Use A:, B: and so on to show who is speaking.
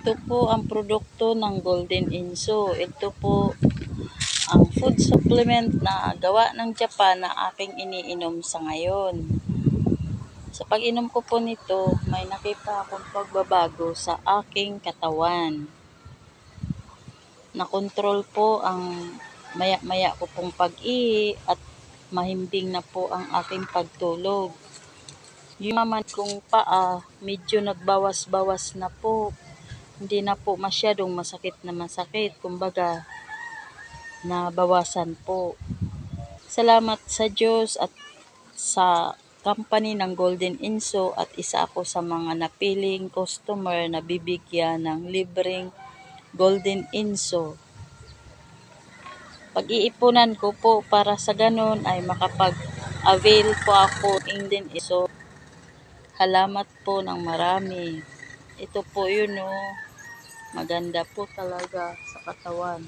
A: ito po ang produkto ng Golden Inso. Ito po ang food supplement na gawa ng Japan na aking iniinom sa ngayon. Sa pag-inom ko po nito, may nakita akong pagbabago sa aking katawan. Nakontrol po ang maya-maya ko pong pag-ihi at mahimbing na po ang aking pagtulog. Yung naman kong paa, medyo nagbawas-bawas na po. Hindi na po masyadong masakit na masakit. Kumbaga, nabawasan po. Salamat sa Diyos at sa company ng Golden Inso at isa ako sa mga napiling customer na bibigyan ng libreng Golden Inso. Pag-iipunan ko po para sa ganun ay makapag-avail po ako ng Golden Inso. Halamat po ng marami. Ito po yun oh. Maganda po talaga sa katawan.